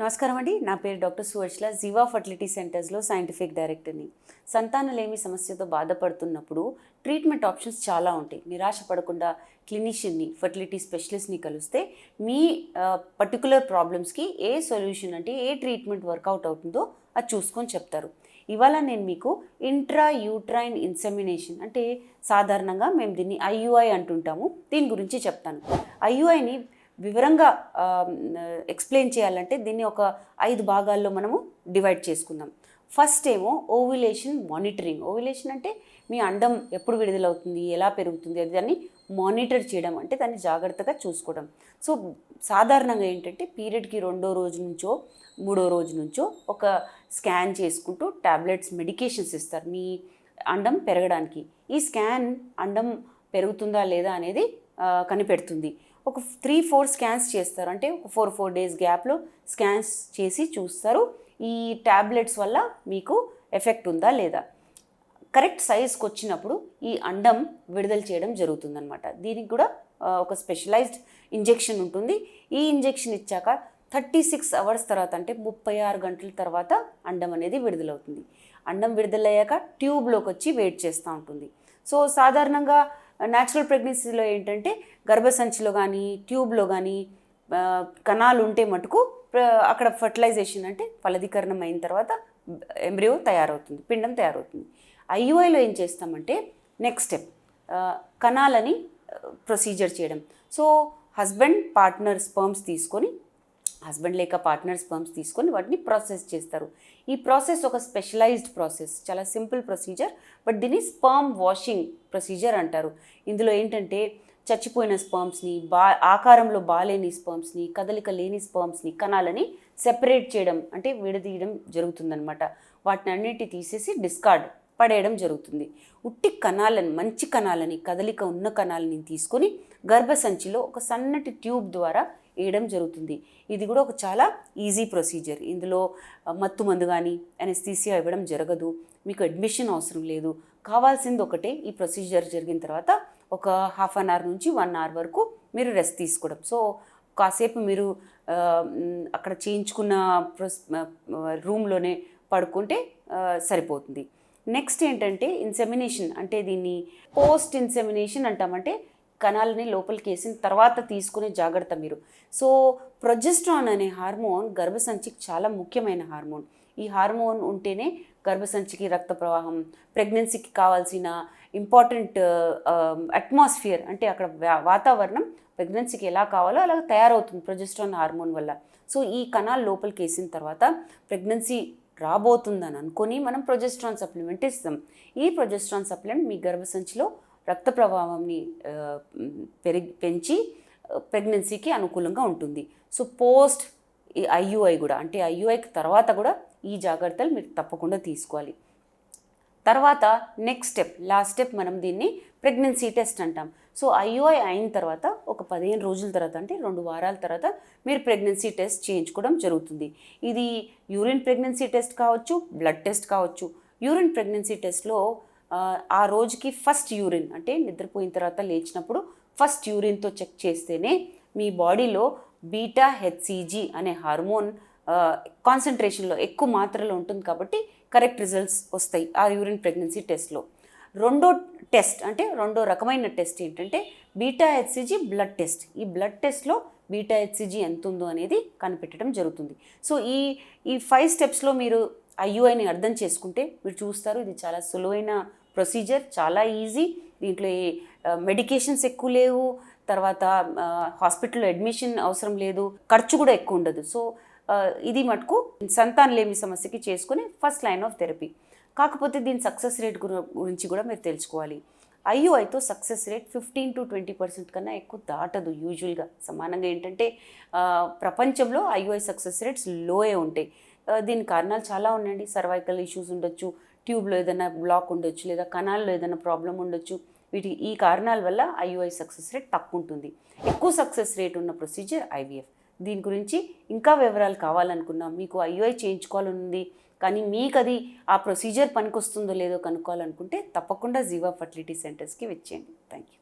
నమస్కారం అండి. నా పేరు డాక్టర్ సువర్చల జీవా ఫర్టిలిటీ సెంటర్స్లో సైంటిఫిక్ డైరెక్టర్ని. సంతానలేమి సమస్యతో బాధపడుతున్నప్పుడు ట్రీట్మెంట్ ఆప్షన్స్ చాలా ఉంటాయి. నిరాశ పడకుండా క్లినిషియన్ని ఫర్టిలిటీ స్పెషలిస్ట్ని కలిస్తే మీ పర్టికులర్ ప్రాబ్లమ్స్కి ఏ సొల్యూషన్ అంటే ఏ ట్రీట్మెంట్ వర్కౌట్ అవుతుందో అది చూసుకొని చెప్తారు. ఇవాళ నేను మీకు ఇంట్రా యూట్రైన్ ఇన్సెమినేషన్ అంటే సాధారణంగా మేము దీన్ని ఐయుఐ అంటుంటాము. దీని గురించి చెప్తాను. ఐయుఐని వివరంగా ఎక్స్ప్లెయిన్ చేయాలంటే దీన్ని ఒక ఐదు భాగాల్లో మనము డివైడ్ చేసుకుందాం. ఫస్ట్ ఏమో ఓవ్యులేషన్ మానిటరింగ్. ఓవ్యులేషన్ అంటే మీ అండం ఎప్పుడు విడుదలవుతుంది ఎలా పెరుగుతుంది అది దాన్ని మానిటర్ చేయడం అంటే దాన్ని జాగ్రత్తగా చూసుకోవడం. సో సాధారణంగా ఏంటంటే పీరియడ్కి రెండో రోజు నుంచో మూడో రోజు నుంచో ఒక స్కాన్ చేసుకుంటూ టాబ్లెట్స్ మెడికేషన్స్ ఇస్తారు మీ అండం పెరగడానికి. ఈ స్కాన్ అండం పెరుగుతుందా లేదా అనేది కనిపెడుతుంది. ఒక త్రీ ఫోర్ స్కాన్స్ చేస్తారు. అంటే ఒక ఫోర్ ఫోర్ డేస్ గ్యాప్లో స్కాన్స్ చేసి చూస్తారు. ఈ టాబ్లెట్స్ వల్ల మీకు ఎఫెక్ట్ ఉందా లేదా? కరెక్ట్ సైజ్కి వచ్చినప్పుడు ఈ అండం విడుదల చేయడం జరుగుతుందన్నమాట. దీనికి కూడా ఒక స్పెషలైజ్డ్ ఇంజెక్షన్ ఉంటుంది. ఈ ఇంజెక్షన్ ఇచ్చాక థర్టీ సిక్స్ అవర్స్ తర్వాత అంటే ముప్పై ఆరు గంటల తర్వాత అండం అనేది విడుదలవుతుంది. అండం విడుదలయ్యాక ట్యూబ్లోకి వచ్చి వెయిట్ చేస్తూ ఉంటుంది. సో సాధారణంగా న్యాచురల్ ప్రెగ్నెన్సీలో ఏంటంటే గర్భసంచిలో కానీ ట్యూబ్లో కానీ కణాలు ఉంటే మటుకు అక్కడ ఫర్టిలైజేషన్ అంటే ఫలదీకరణం అయిన తర్వాత ఎంబ్రియో తయారవుతుంది పిండం తయారవుతుంది. ఐయుఐలో ఏం చేస్తామంటే నెక్స్ట్ స్టెప్ కణాలని ప్రొసీజర్ చేయడం. సో హస్బెండ్ పార్ట్నర్ స్పర్మ్స్ తీసుకొని హస్బెండ్ లేక పార్ట్నర్ స్పర్మ్స్ తీసుకొని వాటిని ప్రాసెస్ చేస్తారు. ఈ ప్రాసెస్ ఒక స్పెషలైజ్డ్ ప్రాసెస్ చాలా సింపుల్ ప్రొసీజర్ బట్ దీన్ని స్పర్మ్ వాషింగ్ ప్రొసీజర్ అంటారు. ఇందులో ఏంటంటే చచ్చిపోయిన స్పర్మ్స్ని బా ఆకారంలో బాలేని స్పర్మ్స్ని కదలిక లేని స్పర్మ్స్ని కణాలని సెపరేట్ చేయడం అంటే విడదీయడం జరుగుతుందనమాట వాటిని అన్నిటి తీసేసి డిస్కార్డ్ పడేయడం జరుగుతుంది. ఉట్టి కణాలను మంచి కణాలని కదలిక ఉన్న కణాలని తీసుకొని గర్భసంచిలో ఒక సన్నటి ట్యూబ్ ద్వారా వేయడం జరుగుతుంది. ఇది కూడా ఒక చాలా ఈజీ ప్రొసీజర్ ఇందులో మత్తు మందు కానీ అనెస్థీసియా ఇవ్వడం జరగదు. మీకు అడ్మిషన్ అవసరం లేదు. కావాల్సింది ఒకటే ఈ ప్రొసీజర్ జరిగిన తర్వాత ఒక హాఫ్ అన్ అవర్ నుంచి వన్ అవర్ వరకు మీరు రెస్ట్ తీసుకోవడం. సో కాసేపు మీరు అక్కడ చేయించుకున్న ప్రొస్ రూమ్లోనే పడుకుంటే సరిపోతుంది. నెక్స్ట్ ఏంటంటే ఇన్సెమినేషన్ అంటే దీన్ని పోస్ట్ ఇన్సెమినేషన్ అంటామంటే కణాలని లోపలికి వేసిన తర్వాత తీసుకునే జాగ్రత్త మీరు. సో ప్రొజెస్ట్రాన్ అనే హార్మోన్ గర్భసంచికి చాలా ముఖ్యమైన హార్మోన్. ఈ హార్మోన్ ఉంటేనే గర్భసంచికి రక్త ప్రవాహం ప్రెగ్నెన్సీకి కావాల్సిన ఇంపార్టెంట్ అట్మాస్ఫియర్ అంటే అక్కడ వా- వాతావరణం ప్రెగ్నెన్సీకి ఎలా కావాలో అలా తయారవుతుంది ప్రొజెస్ట్రాన్ హార్మోన్ వల్ల. సో ఈ కణాలు లోపలికి వేసిన తర్వాత ప్రెగ్నెన్సీ రాబోతుందని అనుకొని మనం ప్రొజెస్ట్రాన్ సప్లిమెంట్ ఇస్తాం. ఈ ప్రొజెస్ట్రాన్ సప్లిమెంట్ మీ గర్భసంచిలో రక్త ప్రవాహంని పెరిగి పెంచి ప్రెగ్నెన్సీకి అనుకూలంగా ఉంటుంది. సో పోస్ట్ ఈ ఐయుఐ కూడా అంటే ఐయుఐకి తర్వాత కూడా ఈ జాగ్రత్తలు మీరు తప్పకుండా తీసుకోవాలి. తర్వాత నెక్స్ట్ స్టెప్ లాస్ట్ స్టెప్ మనం దీన్ని ప్రెగ్నెన్సీ టెస్ట్ అంటాం. సో ఐయుఐ అయిన తర్వాత ఒక పదిహేను రోజుల తర్వాత అంటే రెండు వారాల తర్వాత మీరు ప్రెగ్నెన్సీ టెస్ట్ చేయించుకోవడం జరుగుతుంది. ఇది యూరిన్ ప్రెగ్నెన్సీ టెస్ట్ కావచ్చు బ్లడ్ టెస్ట్ కావచ్చు. యూరిన్ ప్రెగ్నెన్సీ టెస్ట్లో ఆ, ఆ రోజుకి ఫస్ట్ యూరిన్ అంటే నిద్రపోయిన తర్వాత లేచినప్పుడు ఫస్ట్ యూరిన్తో చెక్ చేస్తేనే మీ బాడీలో బీటా హెచ్సిజీ అనే హార్మోన్ కాన్సన్ట్రేషన్లో ఎక్కువ మాత్రలో ఉంటుంది కాబట్టి కరెక్ట్ రిజల్ట్స్ వస్తాయి ఆ యూరిన్ ప్రెగ్నెన్సీ టెస్ట్లో రెండో టెస్ట్ అంటే రెండో రకమైన టెస్ట్ ఏంటంటే బీటా హెచ్సిజీ బ్లడ్ టెస్ట్ ఈ బ్లడ్ టెస్ట్లో బీటా హెచ్సిజీ ఎంత ఉందో అనేది కనిపెట్టడం జరుగుతుంది. సో ఈ ఈ ఫైవ్ స్టెప్స్లో మీరు ఐయుఐని అర్థం చేసుకుంటే మీరు చూస్తారు ఇది చాలా సులువైన ప్రొసీజర్ చాలా ఈజీ దీంట్లో మెడికేషన్స్ ఎక్కువ లేవు తర్వాత హాస్పిటల్లో అడ్మిషన్ అవసరం లేదు ఖర్చు కూడా ఎక్కువ ఉండదు. సో ఇది మటుకు సంతానలేమి సమస్యకి చేసుకుని ఫస్ట్ లైన్ ఆఫ్ థెరపీ. కాకపోతే దీని సక్సెస్ రేట్ గురించి కూడా మీరు తెలుసుకోవాలి. ఐయుఐతో success rate fifteen to twenty percent కన్నా ఎక్కువ దాటదు యూజువల్గా. సమానంగా ఏంటంటే ప్రపంచంలో ఐయుఐ సక్సెస్ రేట్స్ లోయే ఉంటాయి. దీని కారణాలు చాలా ఉన్నాయండి. సర్వైకల్ ఇష్యూస్ ఉండొచ్చు ట్యూబ్లో ఏదైనా బ్లాక్ ఉండొచ్చు లేదా కణాల్లో ఏదైనా ప్రాబ్లం ఉండొచ్చు. వీటి ఈ కారణాల వల్ల ఐయుఐ సక్సెస్ రేట్ తక్కువ ఉంటుంది ఎక్కువ సక్సెస్ రేట్ ఉన్న ప్రొసీజర్ ఐవీఎఫ్. దీని గురించి ఇంకా వివరాలు కావాలనుకున్నా. మీకు ఐయుఐ చేయించుకోవాలనుంది కానీ మీకు అది ఆ ప్రొసీజర్ పనికొస్తుందో లేదో కనుక్కోవాలనుకుంటే తప్పకుండా జీవా ఫర్టిలిటీ సెంటర్స్కి వచ్చేయండి. Thank you